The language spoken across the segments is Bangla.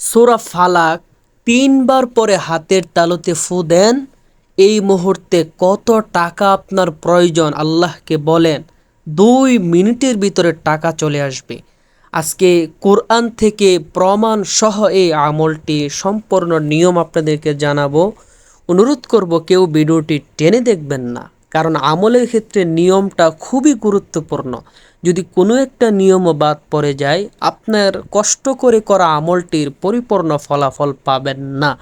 সোরা ফালাক তিনবার পরে হাতের তালুতে ফু দেন। এই মুহূর্তে কত টাকা আপনার প্রয়োজন, আল্লাহকে বলেন, দুই মিনিটের ভিতরে টাকা চলে আসবে। আজকে কোরআন থেকে প্রমাণ সহ এই আমলটি সম্পূর্ণ নিয়ম আপনাদেরকে জানাব। অনুরোধ করব কেউ ভিডিওটি টেনে দেখবেন না, কারণ আমলের ক্ষেত্রে নিয়মটা খুবই গুরুত্বপূর্ণ। যদি কোনো একটা নিয়মও বাদ পড়ে যায়, আপনার কষ্ট করে করা আমলটির পরিপূর্ণ ফলাফল পাবেন না।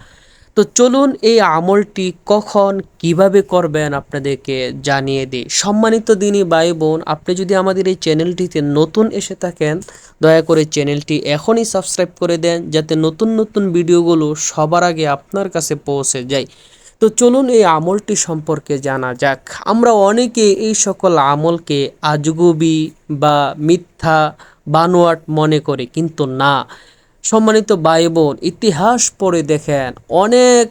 তো চলুন এই আমলটি কখন, কীভাবে করবেন আপনাদেরকে জানিয়ে দিই। সম্মানিত দিনই ভাই বোন আপনি যদি আমাদের এই চ্যানেলটিতে নতুন এসে থাকেন, দয়া করে চ্যানেলটি এখনই সাবস্ক্রাইব করে দেন, যাতে নতুন নতুন ভিডিওগুলো সবার আগে আপনার কাছে পৌঁছে যায়। তো চলুন এই আমলটি সম্পর্কে জানা যাক। আমরা অনেকে এই সকল আমলকে আজগুবি বা মিথ্যা বানোয়াট মনে করি, কিন্তু না। সম্মানিত ভাই বোন ইতিহাস পড়ে দেখেন, অনেক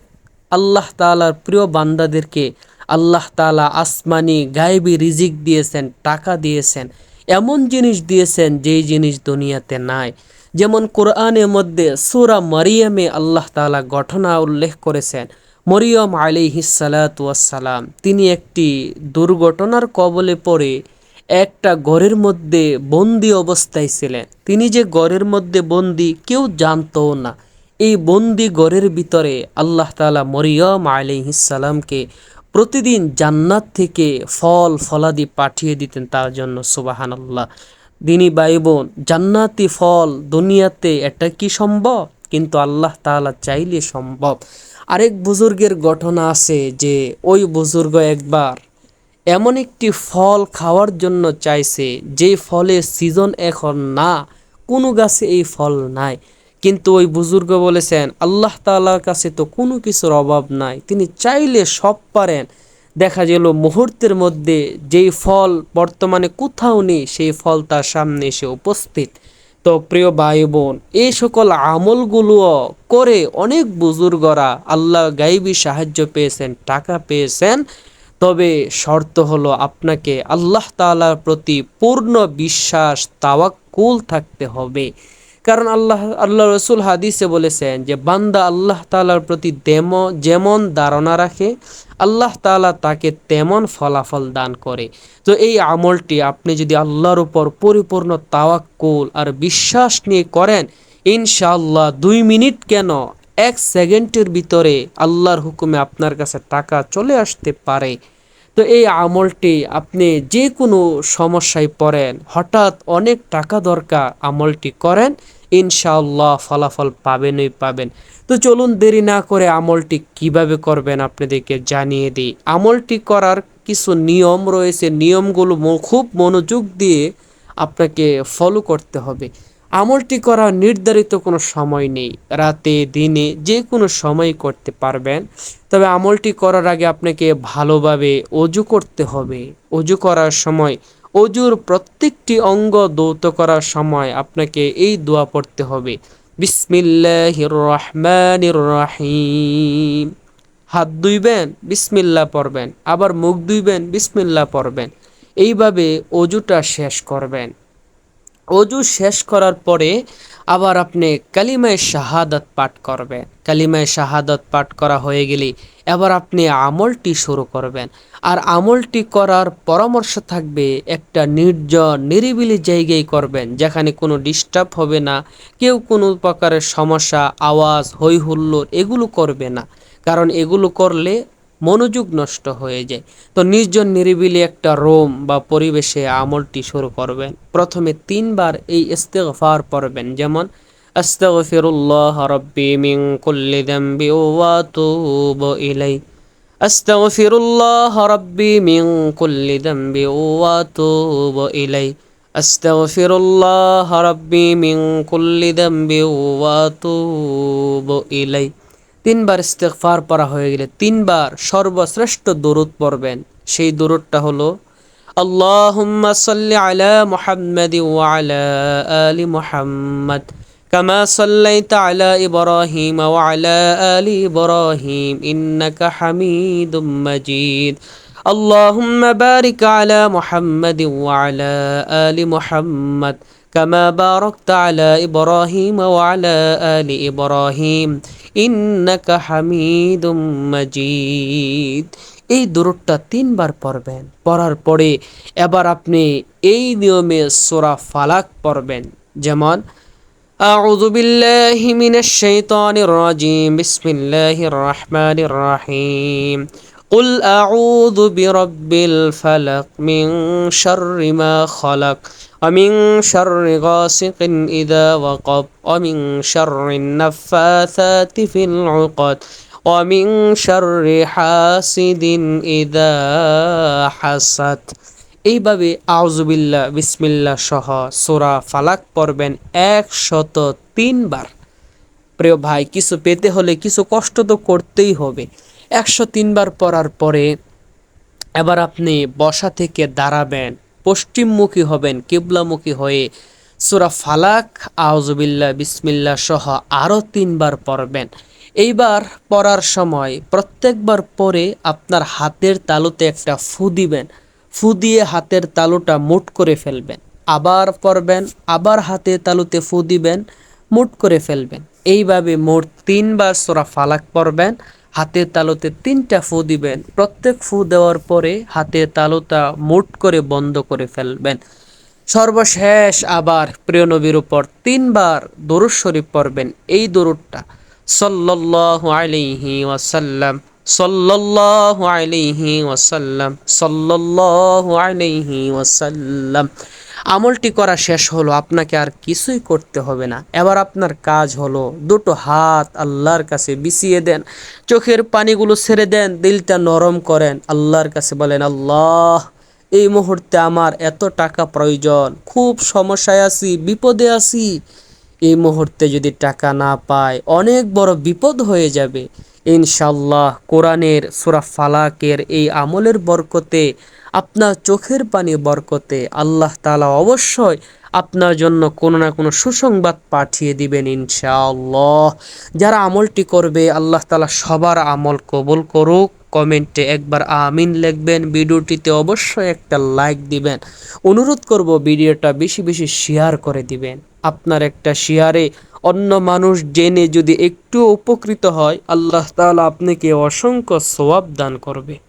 আল্লাহ তালার প্রিয় বান্দাদেরকে আল্লাহ তালা আসমানি গায়েবি রিজিক দিয়েছেন, টাকা দিয়েছেন, এমন জিনিস দিয়েছেন যেই জিনিস দুনিয়াতে নাই। যেমন কোরআনের মধ্যে সুরা মারিয়ামে আল্লাহ তালা ঘটনা উল্লেখ করেছেন মরিয়ম আলিহিসালাতাম তিনি একটি দুর্ঘটনার কবলে পড়ে একটা ঘরের মধ্যে বন্দি অবস্থায় ছিলেন। তিনি যে ঘরের মধ্যে বন্দি কেউ জানতও না। এই বন্দি ঘরের ভিতরে আল্লাহ তালা মরিয়ম আলিহিসাল্লামকে প্রতিদিন জান্নাত থেকে ফল ফলাদি পাঠিয়ে দিতেন তার জন্য সুবাহান আল্লাহ দিনী বাই বোন জান্নাতি ফল দুনিয়াতে এটা কি সম্ভব? কিন্তু আল্লাহ তালা চাইলে সম্ভব। আরেক বুজুর্গের ঘটনা আছে যে ওই বুজুর্গ একবার এমন একটি ফল খাওয়ার জন্য চাইছে, যে ফলের সিজন এখন না, কোনো গাছে এই ফল নাই। কিন্তু ওই বুজুর্গ বলেছেন, আল্লাহ তালার কাছে তো কোনো কিছুর অভাব নাই, তিনি চাইলে সব পারেন। দেখা গেল মুহূর্তের মধ্যে যেই ফল বর্তমানে কোথাও নেই, সেই ফল তার সামনে এসে উপস্থিত। তো প্রিয় ভাই বোন, এই সকল আমলগুলো করে অনেক বুজুর্গরা আল্লাহ গাইবি সাহায্য পেয়েছেন, টাকা পেয়েছেন। তবে শর্ত হলো আপনাকে আল্লাহ তালার প্রতি পূর্ণ বিশ্বাস, তাওয়াক্কুল থাকতে হবে। কারণ আল্লাহ আল্লাহ রসুল হাদিসে বলেছেন যে, বান্দা আল্লাহ তালার প্রতি দেম, যেমন ধারণা রাখে, আল্লাহ তালা তাকে তেমন ফলাফল দান করে। তো এই আমলটি আপনি যদি আল্লাহর উপর পরিপূর্ণ তাওয়াক্কুল আর বিশ্বাস নিয়ে করেন, ইনশাআল্লাহ দুই মিনিট কেন এক সেকেন্ডের ভিতরে আল্লাহর হুকুমে আপনার কাছে টাকা চলে আসতে পারে। তো এই আমলটি আপনি যে কোনো সমস্যায় পড়েন, হঠাৎ অনেক টাকা দরকার আমলটি করেন ইনশাআল্লাহ ফলাফল পাবেনই পাবেন। তো চলুন দেরি না করে আমলটি কীভাবে করবেন আপনাদেরকে জানিয়ে দিই। আমলটি করার কিছু নিয়ম রয়েছে। নিয়মগুলো খুব মনোযোগ দিয়ে আপনাকে ফলো করতে হবে। আমলটি করার নির্ধারিত কোনো সময় নেই। রাতে, দিনে যে কোনো সময় করতে পারবেন। তবে আমলটি করার আগে আপনাকে ভালোভাবে অজু করতে হবে। অজু করার সময় অজুর প্রত্যেকটি অঙ্গ দৌত করার সময় আপনাকে এই দোয়া পড়তে হবে। বিসমিল্লাহ রহমান রহিম হাত ধুইবেন, বিসমিল্লা পড়বেন। আবার মুখ ধুইবেন, বিসমিল্লা পড়বেন। এইভাবে অজুটা শেষ করবেন। অজু শেষ করার পরে আবার আপনি কালিমায় শাহাদত পাঠ করবেন। কালিমায় শাহাদত পাঠ করা হয়ে গেলে এবার আপনি আমলটি শুরু করবেন। আর আমলটি করার পরামর্শ থাকবে একটা নির্জন, নিরিবিলি জায়গায় করবেন, যেখানে কোনো ডিস্টার্ব হবে না, কেউ কোনো প্রকারের সমস্যা, আওয়াজ হই হুল্লোড় এগুলো করবে না। কারণ এগুলো করলে মনোযোগ নষ্ট হয়ে যায়। তো নির্জন নিরিবিলি একটা রোম বা পরিবেশে আমলটি শুরু করবেন। প্রথমে তিনবার এই ইস্তেগফার পড়বেন। যেমন, আস্তাগফিরুল্লাহ রাব্বি মিন কুল্লি যামবি ওয়া আতুবু ইলাই আস্তাগফিরুল্লাহ রাব্বি মিন কুল্লি যামবি ওয়া আতুবু ইলাই আস্তাগফিরুল্লাহ রাব্বি মিন কুল্লি যামবি ওয়া আতুবু ইলাই তিনবার ইস্তেকফার পড়া হয়ে গেলে তিনবার সর্বশ্রেষ্ঠ দরুদ পড়বেন সেই দরুদটা হলো আল্লাহুম্মা সাল্লি আলা মুহাম্মাদ ওয়া আলা আলি মুহাম্মাদ كما صليت على إبراهيم وعلى آل إبراهيم إنك حميد مجيد اللهم بارك على محمد وعلى آل محمد كما باركت على إبراهيم وعلى آل إبراهيم إنك حميد مجيد এই দূরটা তিনবার পড়বেন পড়ার পরে এবার আপনি এই নিয়মে সোরা ফালাক পড়বেন যেমন أعوذ بالله من الشيطان الرجيم بسم الله الرحمن الرحيم قل أعوذ برب الفلق من شر ما خلق ومن شر غاسق إذا وقب ومن شر النفاثات في العقد ومن شر حاسد إذا حسد এইভাবে আউজুবিল্লাহ বিসমিল্লাহ সহ সোরা ফালাক পড়বেন একশত তিনবার প্রিয় ভাই কিছু পেতে হলে কিছু কষ্ট তো করতেই হবে একশো তিনবার পড়ার পরে এবার আপনি বসা থেকে দাঁড়াবেন পশ্চিমমুখী হবেন, কিবলামুখী হয়ে। সুরা ফালাক আউজুবিল্লাহ বিসমিল্লাহ সহ আরও তিনবার পড়বেন। এইবার পড়ার সময় প্রত্যেকবার পরে আপনার হাতের তালুতে একটা ফু দিবেন। ফু দিয়ে হাতের তালুটা মুট করে ফেলবেন। আবার পড়বেন, আবার হাতে তালুতে ফু দিবেন, মুট করে ফেলবেন। এইভাবে মোট তিনবার সোরা ফালাক পড়বেন। হাতের তালুতে তিনটা ফু দিবেন। প্রত্যেক ফু দেওয়ার পরে হাতের তালুটা মুট করে বন্ধ করে ফেলবেন। সর্বশেষ আবার প্রিয় নবীর উপর তিনবার দরুদ শরীফ পড়বেন। এই দরুদটা সাল্লাল্লাহু আলাইহি ওয়াসাল্লাম, সাল্লাল্লাহু আলাইহি ওয়াসাল্লাম, সাল্লাল্লাহু আলাইহি ওয়াসাল্লাম। আমলটি করা শেষ হলো, আপনাকে আর কিছুই করতে হবে না। এবার আপনার কাজ হলো দুটো হাত আল্লাহর কাছে বিছিয়ে দেন, চোখের পানিগুলো ছেড়ে দেন, দিলটা নরম করেন, আল্লাহর কাছে বলেন, আল্লাহ, এই মুহূর্তে আমার এত টাকা প্রয়োজন, খুব সমস্যায় আছি, বিপদে আছি। এই মুহূর্তে যদি টাকা না পায় অনেক বড় বিপদ হয়ে যাবে। ইনশাল্লাহ কোরআনের সুরা ফালাকের এই আমলের বরকতে আপনার চোখের পানি বরকতে আল্লাহ তালা অবশ্যই আপনার জন্য কোনো না কোনো সুসংবাদ পাঠিয়ে দিবেন ইনশাআল্লাহ। যারা আমলটি করবে, আল্লাহ তালা সবার আমল কবুল করুক। কমেন্টে একবার আমিন লিখবেন, ভিডিওটিতে অবশ্যই একটা লাইক দিবেন। অনুরোধ করব ভিডিওটা বেশি বেশি শেয়ার করে দিবেন। আপনার একটা শেয়ারে অন্য মানুষ জেনে যদি একটু উপকৃত হয়, আল্লাহ তাআলা আপনাকে অসংখ্য সওয়াব দান করবে।